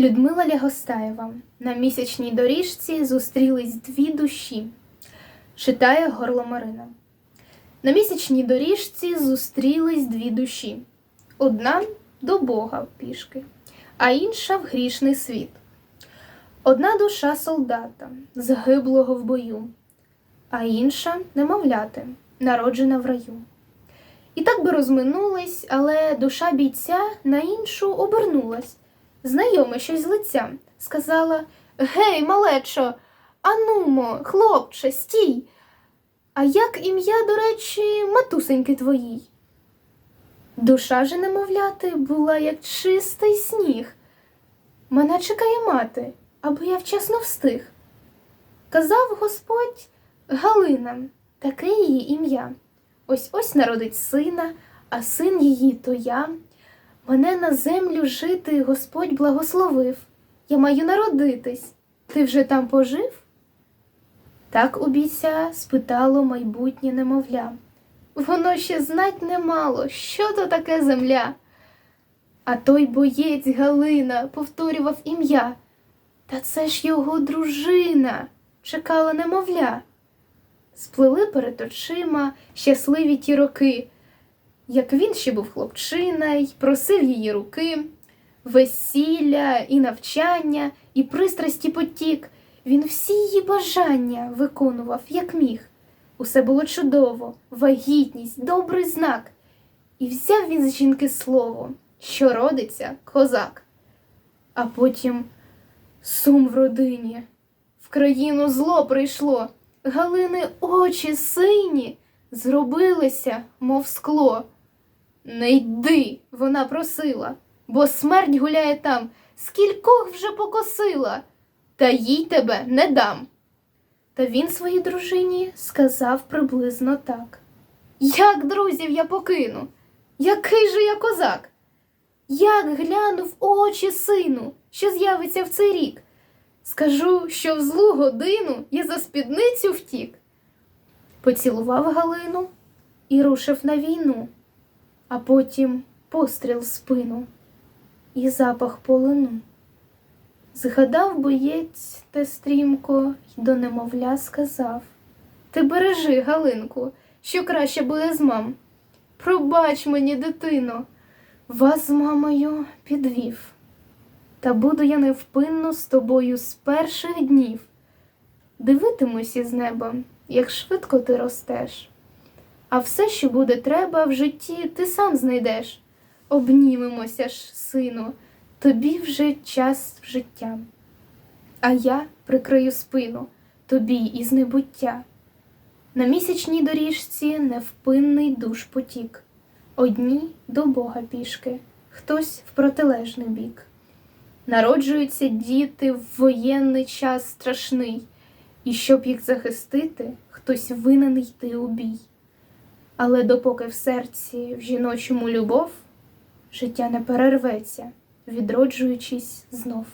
Людмила Лягостаєва на місячній доріжці зустрілись дві душі. Читає Горло Марина. На місячній доріжці зустрілись дві душі. Одна до Бога пішки, а інша в грішний світ. Одна душа солдата, загиблого в бою, а інша немовляти, народжена в раю. І так би розминулись, але душа бійця на іншу обернулась. Знайоме щось з лиця, сказала Гей, малечо, анумо, хлопче, стій. А як ім'я, до речі, матусеньки твоїй? Душа же немовляти була, як чистий сніг. Мене чекає мати, аби я вчасно встиг. Казав Господь Галина, таке її ім'я. Ось ось народить сина, а син її то я. Мене на землю жити Господь благословив. Я маю народитись. Ти вже там пожив? Так у бійця спитало майбутнє немовля. Воно ще знать не мало, що то таке земля. А той боєць Галина повторював ім'я. Та це ж його дружина, чекала немовля. Сплили перед очима щасливі ті роки, як він ще був хлопчина й просив її руки, весілля і навчання, і пристрасті потік. Він всі її бажання виконував, як міг. Усе було чудово, вагітність, добрий знак. І взяв він з жінки слово, що родиться козак. А потім сум в родині, в країну зло прийшло. Галини очі сині зробилися, мов скло. Не йди, вона просила, бо смерть гуляє там, скількох вже покосила, та їй тебе не дам. Та він своїй дружині сказав приблизно так. Як друзів я покину? Який же я козак? Як гляну в очі сину, що з'явиться в цей рік? Скажу, що в злу годину я за спідницю втік. Поцілував Галину і рушив на війну, а потім постріл в спину і запах полину. Згадав боєць те стрімко й до немовля сказав Ти бережи, Галинку, що краще буде з мам. Пробач мені, дитино, вас з мамою підвів. Та буду я невпинно з тобою з перших днів. Дивитимусь із неба, як швидко ти ростеш. А все, що буде треба в житті, ти сам знайдеш. Обнімемося ж, сину, тобі вже час в життя. А я прикрию спину тобі із небуття. На місячній доріжці невпинний душ потік. Одні до Бога пішки, хтось в протилежний бік. Народжуються діти в воєнний час страшний, і щоб їх захистити, хтось винен йти у бій. Але допоки в серці в жіночому любов, життя не перерветься, відроджуючись знов.